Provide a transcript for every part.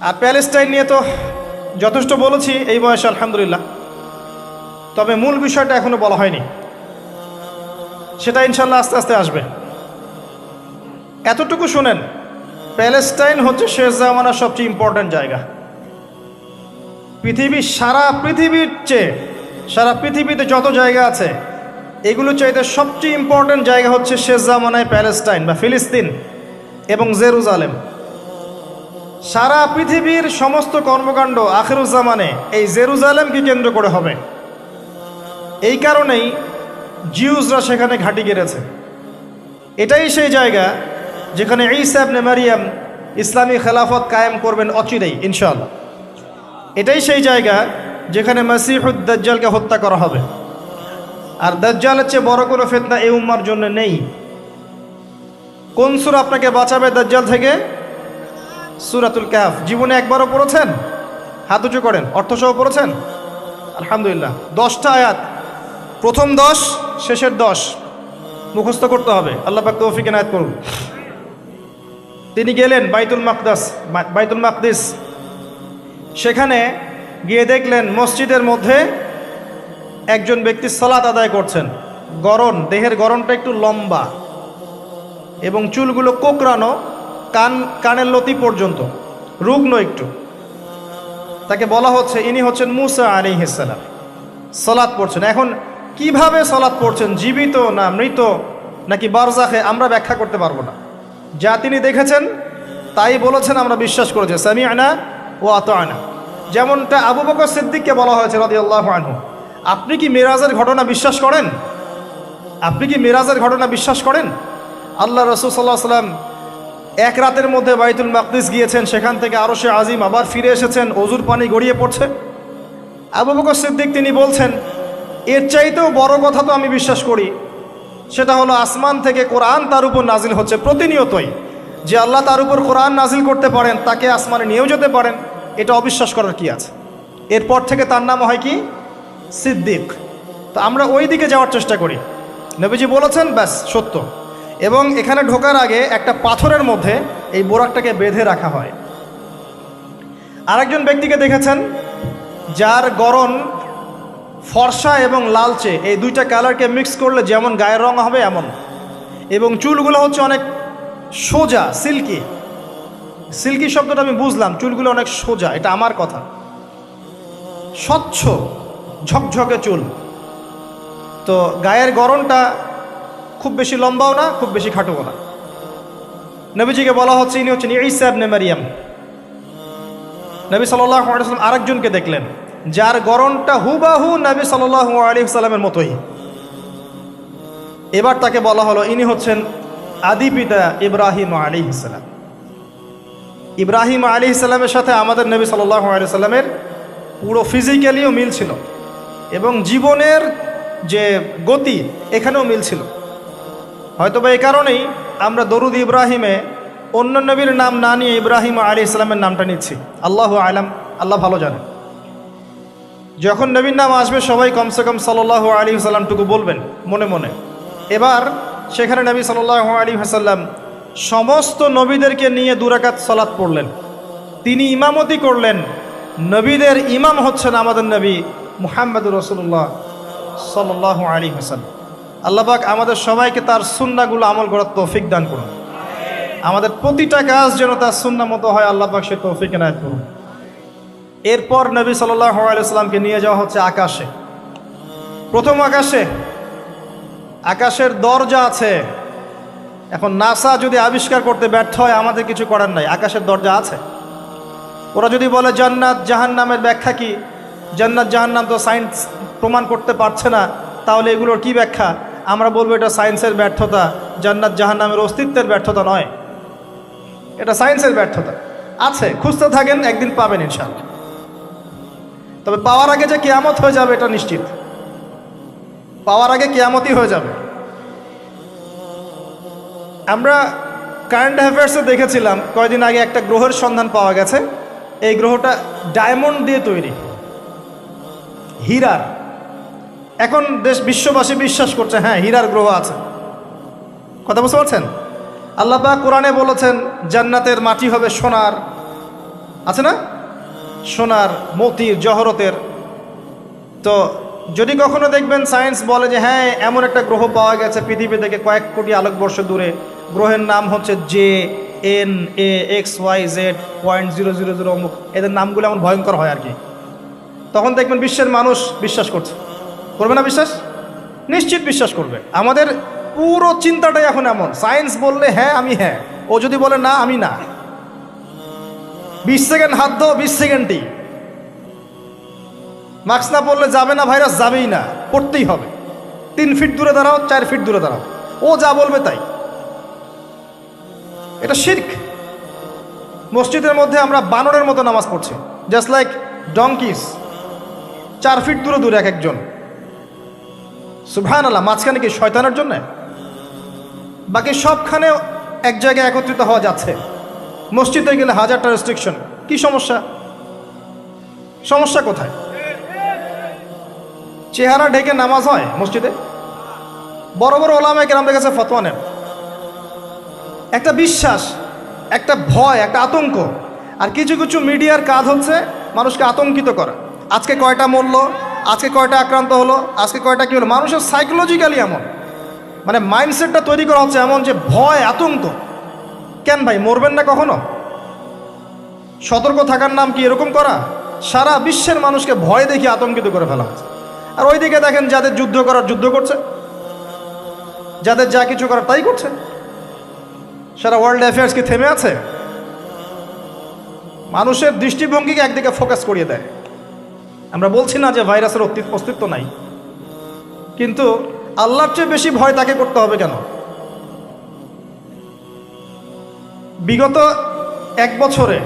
আর Palestine নিয়ে তো যথেষ্ট বলেছি, এই বয়সে আলহামদুলিল্লাহ। তবে মূল বিষয়টা এখনও বলা হয়নি। সেটা ইনশাল্লাহ আস্তে আস্তে আসবে। এতটুকু শুনেন, প্যালেস্টাইন হচ্ছে শেষ জামানার সবচেয়ে ইম্পর্ট্যান্ট জায়গা। পৃথিবীর সারা পৃথিবীর চেয়ে, সারা পৃথিবীতে যত জায়গা আছে, এগুলো চাইতে সবচেয়ে ইম্পর্ট্যান্ট জায়গা হচ্ছে শেষ জামানায় প্যালেস্টাইন বা ফিলিস্তিন এবং জেরুজালেম। সারা পৃথিবীর সমস্ত কর্মকাণ্ড আখেরুজ্জামানে এই জেরুজালেমকে কেন্দ্র করে হবে। এই কারণেই জিউজরা সেখানে ঘাঁটি গেড়েছে। এটাই সেই জায়গা যেখানে ইসাবনে মারিয়াম ইসলামী খেলাফত কায়েম করবেন অচিরেই, ইনশাআল্লাহ। এটাই সেই জায়গা যেখানে মাসিহুদ দাজ্জালকে হত্যা করা হবে। আর দাজ্জালের চেয়ে বড় কোনো ফেতনা এই উম্মার জন্য নেই। কোন সুর আপনাকে বাঁচাবে দাজ্জাল থেকে? সুরাতুল ক্যাফ জীবনে একবারও পড়েছেন? হাত উঁচু করেন। অর্থসহ পড়েছেন? আলহামদুলিল্লাহ। দশটা আয়াত। প্রথম দশ, শেষের দশ। মুখস্থ করতে হবে। আল্লাহ পাক তৌফিক এনায়ত করুন। তিনি গেলেন বাইতুল মাকদাস বাইতুল মাকদিস। সেখানে গিয়ে দেখলেন মসজিদের মধ্যে একজন ব্যক্তি সলাত আদায় করছেন। গরণ, দেহের গরণটা একটু লম্বা। এবং চুলগুলো কোকড়ানো কান, কানের লতি পর্যন্ত, রুগ্ন একটু। তাকে বলা হচ্ছে, ইনি হচ্ছেন মুসা আলী হিসালাম সলাৎ পড়ছেন। এখন কীভাবে সলাৎ পড়ছেন? জীবিত না মৃত? নাকি বারজাখে আমরা ব্যাখ্যা করতে পারব না। যা তিনি দেখেছেন, তাই বলেছেন, আমরা বিশ্বাস করেছি। সামি আনা ও আত আনা যেমনটা আবু বকর সিদ্দিককে বলা হয়েছে রদি আল্লাহ আনহু। আপনি কি মিরাজের ঘটনা বিশ্বাস করেন? আপনি কি মিরাজের ঘটনা বিশ্বাস করেন? আল্লাহ রসুল সাল্লাহ সাল্লাম এক রাতের মধ্যে বাইতুল মাকদিস গিয়েছেন, সেখান থেকে আরও সে আজিম আবার ফিরে এসেছেন, অজুর পানি গড়িয়ে পড়ছে। আবু বকর সিদ্দিক তিনি বলছেন, এর চাইতেও বড় কথা তো আমি বিশ্বাস করি, সেটা হলো আসমান থেকে কোরআন তার উপর নাজিল হচ্ছে প্রতিনিয়তই। যে আল্লাহ তার উপর কোরআন নাজিল করতে পারেন, তাকে আসমানে নিয়েও যেতে পারেন, এটা অবিশ্বাস করার কি আছে? এরপর থেকে তার নাম হয় কি? সিদ্দিক। তো আমরা ওই দিকে যাওয়ার চেষ্টা করি। নবীজি বলেছেন, ব্যাস, সত্য। এবং এখানে ঢোকার আগে একটা পাথরের মধ্যে এই বোরাকটাকে বেঁধে রাখা হয়। আরেকজন ব্যক্তিকে দেখেছেন, যার গরণ ফর্সা এবং লালচে। এই দুইটা কালারকে মিক্স করলে যেমন গায়ের রং হবে, এমন। এবং চুলগুলো হচ্ছে অনেক সোজা, সিল্কি। সিল্কি শব্দটা আমি বুঝলাম, চুলগুলো অনেক সোজা, এটা আমার কথা। স্বচ্ছ, ঝকঝকে চুল। তো গায়ের গরমটা খুব বেশি লম্বাও না, খুব বেশি খাটোও না। নবীজিকে বলা হচ্ছে, ইনি হচ্ছেন ইসাব নে মারিয়াম। নবী সাল্লাম আরেকজনকে দেখলেন, যার গরমটা হুবাহু নবী সাল্লাহ আলী সাল্লামের মতোই। এবার তাকে বলা হলো, ইনি হচ্ছেন আদি পিতা ইব্রাহিম আলী ইব্রাহিম আলী ইসলামের সাথে আমাদের নবী সাল্লাহ আলী সাল্লামের পুরো ফিজিক্যালিও মিল ছিল এবং জীবনের যে গতি, এখানেও মিল ছিল। হয়তো বা এই কারণেই আমরা দরুদ ইব্রাহিমে অন্য নবীর নাম না নিয়ে ইব্রাহিম আলী ইসলামের নামটা নিচ্ছি। আল্লাহ আলাম, আল্লাহ ভালো জানেন যখন নবীর নাম আসবে, সবাই কমসে কম সাল্লাহ আলী সাল্লামটুকু বলবেন, মনে মনে। এবার সেখানে নবী সাল্লাহ আলী হাসাল্লাম সমস্ত নবীদেরকে নিয়ে দুরাকাত সালাত পড়লেন। তিনি ইমামতি করলেন। নবীদের ইমাম হচ্ছেন আমাদের নবী মুহাম্মদুর রসুল্লাহ সাল্লাহ আলী হাসাল্লাম আল্লাহবাক আমাদের সবাইকে তার সুন্নাগুলো আমল করার তৌফিক দান করুন। আমাদের প্রতিটা কাজ যেন তার সুন্না মতো হয় আল্লাহবাক সে তৌফিক এনায়ত করুন। এরপর নবী সাল্লাহ আলাইসাল্লামকে নিয়ে যাওয়া হচ্ছে আকাশে। প্রথম আকাশে, আকাশের দরজা আছে। এখন নাসা যদি আবিষ্কার করতে ব্যর্থ হয়, আমাদের কিছু করার নাই, আকাশের দরজা আছে। ওরা যদি বলে জান্নাত জাহান্নামের ব্যাখ্যা কি? জান্নাত জাহান্নাম তো সায়েন্স প্রমাণ করতে পারছে না। তাহলে এগুলোর কি ব্যাখ্যা? আমরা বলব এটা সায়েন্সের ব্যর্থতা, জান্নাত জাহান্নামের অস্তিত্বের ব্যর্থতা নয়। এটা সায়েন্সের ব্যর্থতা। আছে, খুঁজতে থাকেন, একদিন পাবেন ইনশাল্লাহ তবে পাওয়ার আগে যে কেয়ামত হয়ে যাবে এটা নিশ্চিত। পাওয়ার আগে কেয়ামতই হয়ে যাবে। আমরা কারেন্ট অ্যাফেয়ার্সে দেখেছিলাম, কয়েকদিন আগে একটা গ্রহের সন্ধান পাওয়া গেছে। এই গ্রহটা ডায়মন্ড দিয়ে তৈরি। হীরার। এখন দেশ বিশ্ববাসী বিশ্বাস করছে হ্যাঁ হীরার গ্রহ আছে। কথা বুঝতে পারছেন? আল্লাপা কোরআনে বলেছেন, জান্নাতের মাটি হবে সোনার। আছে না? সোনার, মতির, জহরতের। তো যদি কখনো দেখবেন সায়েন্স বলে যে হ্যাঁ এমন একটা গ্রহ পাওয়া গেছে পৃথিবী থেকে কয়েক কোটি আলোকবর্ষ দূরে। গ্রহের নাম হচ্ছে J N A X Y Z point zero zero zero অমুক। এদের নামগুলো এমন ভয়ঙ্কর হয় আর কি। তখন দেখবেন বিশ্বের মানুষ বিশ্বাস করছে। করবে না বিশ্বাস? নিশ্চিত বিশ্বাস করবে। আমাদের পুরো চিন্তাটাই এখন এমন। সায়েন্স বললে হ্যাঁ আমি হ্যাঁ। ও যদি বলে না, আমি না। বিশ সেকেন্ড হাত দাও, বিশ সেকেন্ডই। মাস্ক না পরলে যাবে না ভাইরাস, যাবেই না। পড়তেই হবে। তিন ফিট দূরে দাঁড়াও, চার ফিট দূরে দাঁড়াও। ও যা বলবে তাই। এটা শির্ক। মসজিদের মধ্যে আমরা বানরের মতো নামাজ পড়ছি। জাস্ট লাইক ডঙ্কিস চার ফিট দূরে দূরে এক একজন। সুভান আল্লাহ মাঝখানে কি শয়তানের জন্য? বাকি সবখানে এক জায়গায় একত্রিত হওয়া যাচ্ছে। মসজিদে গেলে হাজারটা রেস্ট্রিকশন কি সমস্যা? সমস্যা কোথায়? চেহারা ঢেকে নামাজ হয় মসজিদে? বড় বড় ওলামায় কেরামদের কাছে ফতোয়া নেন। একটা বিশ্বাস, একটা ভয়, একটা আতঙ্ক। আর কিছু কিছু মিডিয়ার কাজ হচ্ছে মানুষকে আতঙ্কিত করা। আজকে কয়টা মরল? আজকে কয়টা আক্রান্ত হলো? আজকে কয়টা কী হলো? মানুষের সাইকোলজিক্যালি এমন। মানে মাইন্ডসেটটা তৈরি করা হচ্ছে এমন যে ভয়, আতঙ্ক। কেন ভাই, মরবেন না কখনো? সতর্ক থাকার নাম কি এরকম করা? সারা বিশ্বের মানুষকে ভয় দেখে আতঙ্কিত করে ফেলা হচ্ছে। আর ওইদিকে দেখেন যাদের যুদ্ধ করার, যুদ্ধ করছে। যাদের যা কিছু করার, তাই করছে। সারা ওয়ার্ল্ড অ্যাফেয়ার্স কি থেমে আছে? মানুষের দৃষ্টিভঙ্গিকে একদিকে ফোকাস করিয়ে দেয়। আমরা বলছি না যে ভাইরাসের অস্তি- অস্তিত্ব নাই। কিন্তু আল্লাহর চেয়ে বেশি ভয় তাকে করতে হবে কেন? বিগত এক বছরে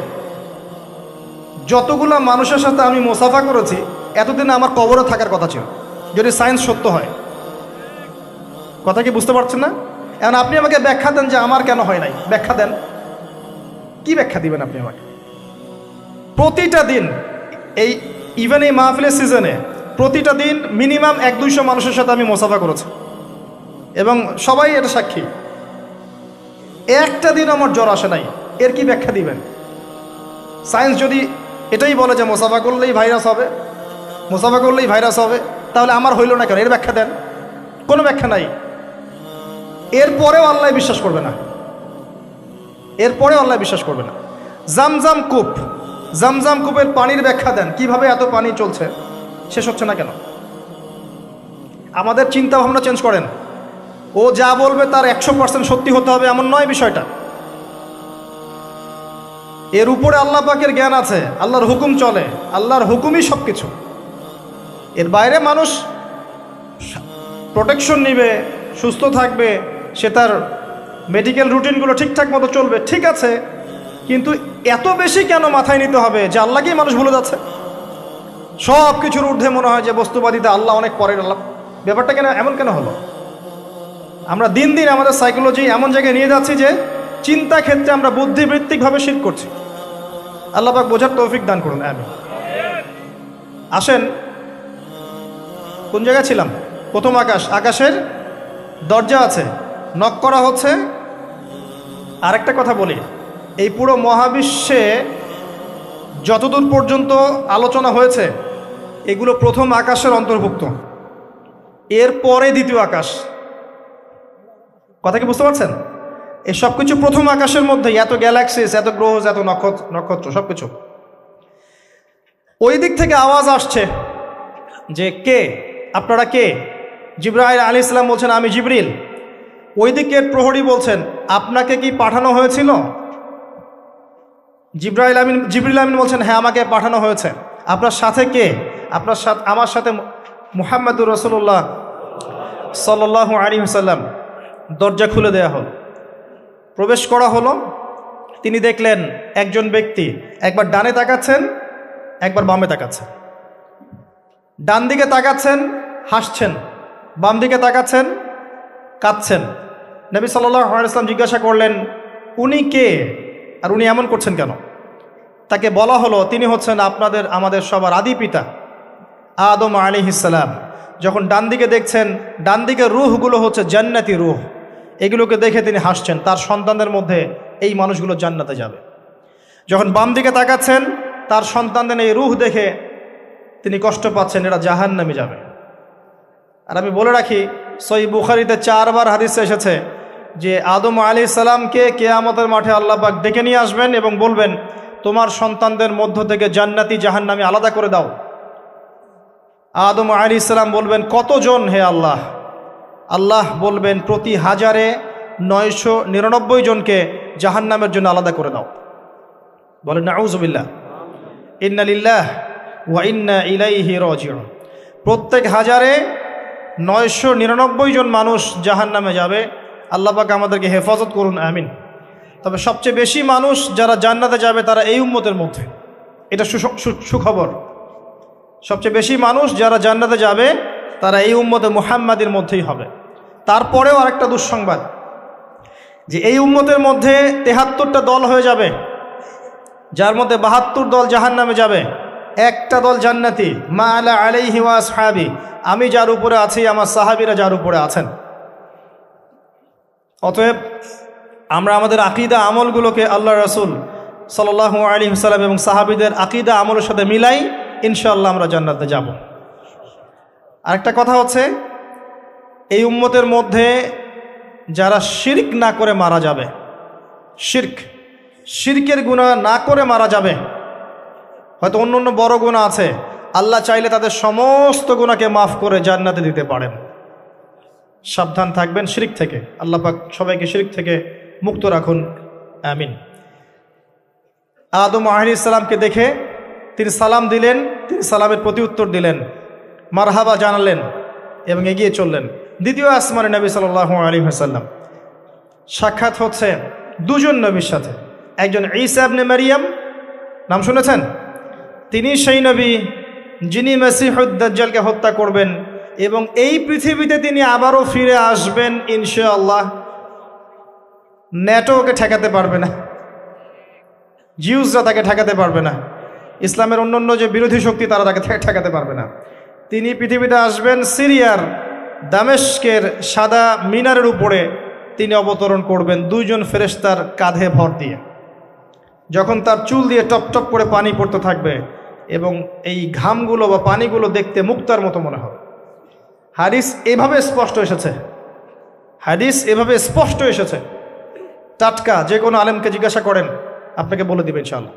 যতগুলো মানুষের সাথে আমি মোসাফা করেছি, এতদিনে আমার কবরে থাকার কথা ছিল। যদি সায়েন্স সত্য হয়। কথা কি বুঝতে পারছেন না? এখন আপনি আমাকে ব্যাখ্যা দেন যে আমার কেন হয় নাই। ব্যাখ্যা দেন। কি ব্যাখ্যা দিবেন আপনি আমাকে? প্রতিটা দিন এই ইভেন এই মাহফিলের সিজনে প্রতিটা দিন মিনিমাম এক দুইশো মানুষের সাথে আমি মোসাফা করেছি। এবং সবাই এটা সাক্ষী। একটা দিন আমার জ্বর আসে নাই, এর কি ব্যাখ্যা দিবেন? সায়েন্স যদি এটাই বলে যে মোসাফা করলেই ভাইরাস হবে, মোসাফা করলেই ভাইরাস হবে, তাহলে আমার হইল না কেন? এর ব্যাখ্যা দেন। কোনো ব্যাখ্যা নাই। এরপরেও আল্লাহ বিশ্বাস করবে না। এরপরেও আল্লাহ বিশ্বাস করবে না। জামজাম কূপ জামজাম কূপের পানির ব্যাখ্যা দেন। কীভাবে এত পানি চলছে? শেষ হচ্ছে না কেন? আমাদের চিন্তা ভাবনা চেঞ্জ করেন। ও যা বলবে তার একশো পার্সেন্ট সত্যি হতে হবে এমন নয় বিষয়টা। এর উপরে আল্লাহ পাকের জ্ঞান আছে, আল্লাহর হুকুম চলে, আল্লাহর হুকুমই সব কিছু এর বাইরে মানুষ প্রোটেকশন নিবে, সুস্থ থাকবে, সে তার মেডিকেল রুটিনগুলো ঠিকঠাক মতো চলবে, ঠিক আছে, কিন্তু এত বেশি কেন মাথায় নিতে হবে যে আল্লাহকেই মানুষ ভুলে যাচ্ছে? সব কিছুর ঊর্ধ্বে মনে হয় যে বস্তুবাদীতে আল্লাহ অনেক পরের আল্লাহ। ব্যাপারটা কেন এমন কেন হলো? আমরা দিন দিন আমাদের সাইকোলজি এমন জায়গায় নিয়ে যাচ্ছি যে চিন্তা ক্ষেত্রে আমরা বুদ্ধিবৃত্তিকভাবে শীত করছি। আল্লাহ পাক বোঝার তৌফিক দান করুন আমি আসেন, কোন জায়গায় ছিলাম? প্রথম আকাশ। আকাশের দরজা আছে। নক করা হচ্ছে। আরেকটা কথা বলি। এই পুরো মহাবিশ্বে যতদূর পর্যন্ত আলোচনা হয়েছে, এগুলো প্রথম আকাশের অন্তর্ভুক্ত। এর পরে দ্বিতীয় আকাশ। কথা কি বুঝতে পারছেন? এই সব কিছু প্রথম আকাশের মধ্যে এত গ্যালাক্সিস, এত গ্রহ, এত নক্ষত্র নক্ষত্র সব কিছু ওই দিক থেকে আওয়াজ আসছে যে কে? আপনারা কে? জিব্রাইল আলী ইসলাম বলছেন, আমি জিবরিল। ওই দিকের প্রহরী বলছেন, আপনাকে কি পাঠানো হয়েছিল? জিব্রাইল আমিন, জিবরিল আমিন বলছেন হ্যাঁ আমাকে পাঠানো হয়েছে। আপনার সাথে কে? আপনার সাথে, আমার সাথে মুহাম্মদুর রসুল্লাহ সাল্লাহ আলী সাল্লাম দরজা খুলে দেয়া হল। প্রবেশ করা হলো। তিনি দেখলেন একজন ব্যক্তি একবার ডানে তাকাচ্ছেন, একবার বামে তাকাচ্ছেন। ডান দিকে তাকাচ্ছেন, হাসছেন, বাম দিকে তাকাচ্ছেন, কাঁদছেন। নবী সাল্লাহ সাল্লাম জিজ্ঞাসা করলেন, উনি কে? আর উনি এমন করছেন কেন? তাকে বলা হলো, তিনি হচ্ছেন আপনাদের, আমাদের সবার আদি পিতা, আদম আলী ইসালাম যখন ডান দিকে দেখছেন, ডান দিকের রুহগুলো হচ্ছে জান্নাতি রুহ। এগুলোকে দেখে তিনি হাসছেন, তার সন্তানদের মধ্যে এই মানুষগুলো জান্নাতে যাবে। যখন বাম দিকে তাকাচ্ছেন, তার সন্তানদের এই রুহ দেখে তিনি কষ্ট পাচ্ছেন, এরা জাহান নামে যাবে। আর আমি বলে রাখি সই বুখারিতে চারবার হাদিসে এসেছে যে আদম আলী সালামকে কেয়ামতের মাঠে আল্লাহবাক ডেকে নিয়ে আসবেন এবং বলবেন, তোমার সন্তানদের মধ্য থেকে জান্নাতি জাহান্নামি আলাদা করে দাও। আদম আলী সালাম বলবেন, কতজন হে আল্লাহ? আল্লাহ বলবেন, প্রতি হাজারে নয়শো নিরানব্বই জনকে জাহান্নামের জন্য আলাদা করে দাও। বলেন নাউজবিল্লা ইন্নালিল্লাহ ওয়া ইন্না ইলাইহি রাজিউন। প্রত্যেক হাজারে নয়শো নিরানব্বই জন মানুষ জাহান্নামে যাবে। আল্লাহ পাক আমাদেরকে হেফাজত করুন, আমিন। তবে সবচেয়ে বেশি মানুষ যারা জান্নাতে যাবে, তারা এই উম্মতের মধ্যে। এটা সুখবর। সবচেয়ে বেশি মানুষ যারা জান্নাতে যাবে, তারা এই উম্মতে মুহাম্মাদের মধ্যেই হবে। তারপরেও আরেকটা দুঃসংবাদ, যে এই উম্মতের মধ্যে তেহাত্তরটা দল হয়ে যাবে, যার মধ্যে বাহাত্তর দল জাহান নামে যাবে। একটা দল জান্নাতি, মা আলা আলাই ওয়া সাহাবি আমি যার উপরে আছি, আমার সাহাবিরা যার উপরে আছেন। অতএব আমরা আমাদের আকিদা আমলগুলোকে আল্লাহ রসুল সাল্লাহ আলী সাল্লাম এবং সাহাবিদের আকিদা আমলের সাথে মিলাই ইনশাআল্লাহ আমরা জান্নাতে যাব। আরেকটা কথা হচ্ছে, এই উম্মতের মধ্যে যারা শির্ক না করে মারা যাবে, শির্ক, শিরকের গুণা না করে মারা যাবে, হয়তো অন্য অন্য বড় গুণা আছে, আল্লাহ চাইলে তাদের সমস্ত গুণাকে মাফ করে জান্নাতে দিতে পারেন। সাবধান থাকবেন শিরিক থেকে। আল্লাহ পাক সবাইকে শিরিক থেকে মুক্ত রাখুন। আমিন। আদম আহরি ইসলামকে দেখে তিনি সালাম দিলেন, তিনি সালামের প্রতি উত্তর দিলেন, মারহাবা জানালেন এবং এগিয়ে চললেন। দ্বিতীয় আসমানে নবী সাল্লাহ আলী হাসাল্লাম সাক্ষাৎ হচ্ছে দুজন নবীর সাথে। একজন ঈসা আবনে মারিয়াম, নাম শুনেছেন? তিনি সেই নবী যিনি মেসিহুদ্দাজ্জালকে হত্যা করবেন এবং এই পৃথিবীতে তিনি আবারও ফিরে আসবেন, ইনশাআল্লাহ। ন্যাটো ওকে ঠেকাতে পারবে না। জিউসরা তাকে ঠেকাতে পারবে না। ইসলামের অন্যান্য যে বিরোধী শক্তি, তারা তাকে ঠেকাতে পারবে না। তিনি পৃথিবীতে আসবেন সিরিয়ার দামেস্কের সাদা মিনারের উপরে। তিনি অবতরণ করবেন দুইজন ফেরেশতার কাঁধে ভর দিয়ে। যখন তার চুল দিয়ে টপ টপ করে পানি পড়তে থাকবে এবং এই ঘামগুলো বা পানিগুলো দেখতে মুক্তার মতো মনে হবে। হাদিস এভাবে স্পষ্ট এসেছে। হাদিস এভাবে স্পষ্ট এসেছে। টাটকা যে কোনো আলেমকে জিজ্ঞাসা করেন, আপনাকে বলে দিবেন ইনশাআল্লাহ।